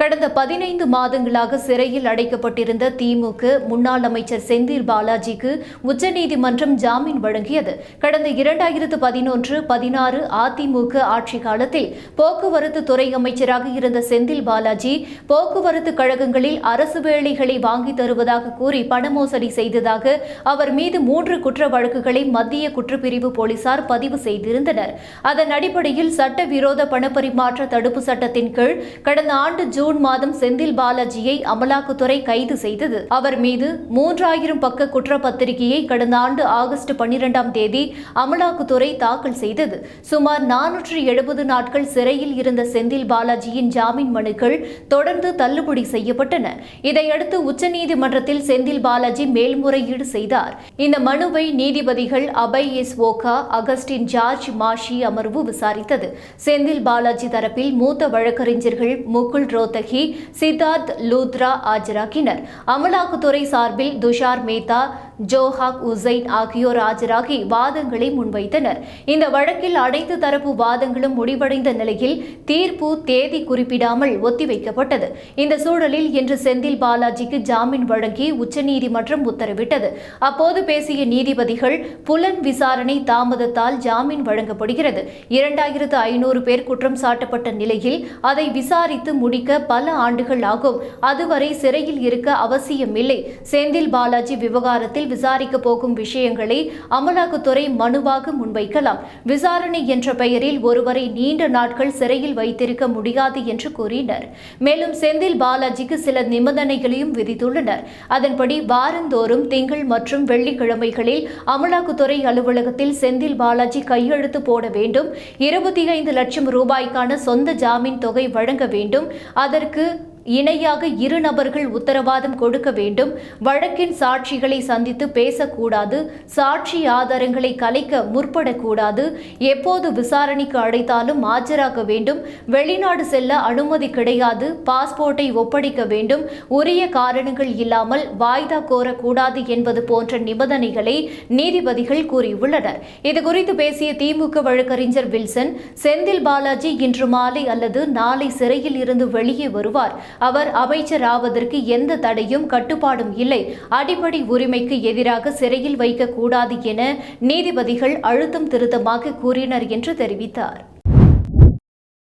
கடந்த பதினைந்து மாதங்களாக சிறையில் அடைக்கப்பட்டிருந்த திமுக முன்னாள் அமைச்சர் செந்தில் பாலாஜிக்கு உச்சநீதிமன்றம் ஜாமீன் வழங்கியது. கடந்த இரண்டாயிரத்து பதினொன்று பதினாறு அதிமுக ஆட்சி காலத்தில் போக்குவரத்து துறை அமைச்சராக இருந்த செந்தில் பாலாஜி போக்குவரத்து கழகங்களில் அரசு வேலைகளை வாங்கி தருவதாக கூறி பணமோசடி செய்ததாக அவர் மீது மூன்று குற்ற வழக்குகளை மத்திய குற்றப்பிரிவு போலீசார் பதிவு செய்திருந்தனர். அதன் அடிப்படையில் சட்டவிரோத பணப்பரிமாற்ற தடுப்பு சட்டத்தின் கீழ் கடந்த ஆண்டு ஜூன் ஜூன் மாதம் செந்தில் பாலாஜியை அமலாக்கத்துறை கைது செய்தது. அவர் மீது மூன்றாயிரம் பக்க குற்றப்பத்திரிகையை கடந்த ஆண்டு ஆகஸ்ட் பன்னிரெண்டாம் தேதி அமலாக்கத்துறை தாக்கல் செய்தது. சுமார் நானூற்று எழுபது நாட்கள் சிறையில் இருந்த செந்தில் பாலாஜியின் ஜாமீன் மனுக்கள் தொடர்ந்து தள்ளுபடி செய்யப்பட்டன. இதையடுத்து உச்சநீதிமன்றத்தில் செந்தில் பாலாஜி மேல்முறையீடு செய்தார். இந்த மனுவை நீதிபதிகள் அபய் எஸ் ஓகா அகஸ்டின் ஜார்ஜ் மாஷி அமர்வு விசாரித்தது. செந்தில் பாலாஜி தரப்பில் மூத்த வழக்கறிஞர்கள் முகுல் ரோத்தகி சித்தார்த் லூத்ரா ஆஜராகினர் அமலாக்கத்துறை சார்பில் துஷார் மேத்தா ஜோஹாக் உசைன் ஆகியோர் ஆஜராகி வாதங்களை முன்வைத்தனர். இந்த வழக்கில் அனைத்து தரப்பு வாதங்களும் முடிவடைந்த நிலையில் தீர்ப்பு தேதி குறிப்பிடாமல் ஒத்திவைக்கப்பட்டது. இந்த சூழலில் இன்று செந்தில் பாலாஜிக்கு ஜாமீன் வழங்கி உச்சநீதிமன்றம் உத்தரவிட்டது. அப்போது பேசிய நீதிபதிகள் புலன் விசாரணை தாமதத்தால் ஜாமீன் வழங்கப்படுகிறது. இரண்டாயிரத்து ஐநூறு பேர் குற்றம் சாட்டப்பட்ட நிலையில் அதை விசாரித்து முடிக்க பல ஆண்டுகள் ஆகும். அதுவரை சிறையில் இருக்க அவசியமில்லை. செந்தில் பாலாஜி விவகாரத்தில் விசாரிக்க போகும் விஷயங்களை அமலாக்கத்துறை மனுவாக முன்வைக்கலாம். விசாரணை என்ற பெயரில் ஒருவரை நீண்ட நாட்கள் சிறையில் வைத்திருக்க முடியாது என்று கூறினர். மேலும் செந்தில் பாலாஜிக்கு சில நிபந்தனைகளையும் விதித்துள்ளனர். அதன்படி வாரந்தோறும் திங்கள் மற்றும் வெள்ளிக்கிழமைகளில் அமலாக்கத்துறை அலுவலகத்தில் செந்தில் பாலாஜி கையெழுத்து போட வேண்டும். இருபத்தி ஐந்து லட்சம் ரூபாய்க்கான சொந்த ஜாமீன் தொகை வழங்க வேண்டும். அதற்கு இணையாக இரு நபர்கள் உத்தரவாதம் கொடுக்க வேண்டும். வழக்கின் சாட்சிகளை சந்தித்து பேசக்கூடாது. சாட்சி ஆதாரங்களை கலைக்க முற்படக்கூடாது. எப்போது விசாரணைக்கு அழைத்தாலும் ஆஜராக வேண்டும். வெளிநாடு செல்ல அனுமதி கிடையாது. பாஸ்போர்ட்டை ஒப்படைக்க வேண்டும். உரிய காரணங்கள் இல்லாமல் வாய்தா கோரக்கூடாது என்பது போன்ற நிபந்தனைகளை நீதிபதிகள் கூறியுள்ளனர். இதுகுறித்து பேசிய திமுக வழக்கறிஞர் வில்சன் செந்தில் பாலாஜி இன்று மாலை அல்லது நாளை சிறையில் இருந்து வெளியே வருவார். அவர் அமைச்சர் ஆவதற்கு எந்த தடையும் கட்டுப்பாடும் இல்லை. அடிப்படை உரிமைக்கு எதிராக சிறையில் வைக்கக்கூடாது என நீதிபதிகள் அழுத்தம் திருத்தமாக கூறினர் என்று தெரிவித்தார்.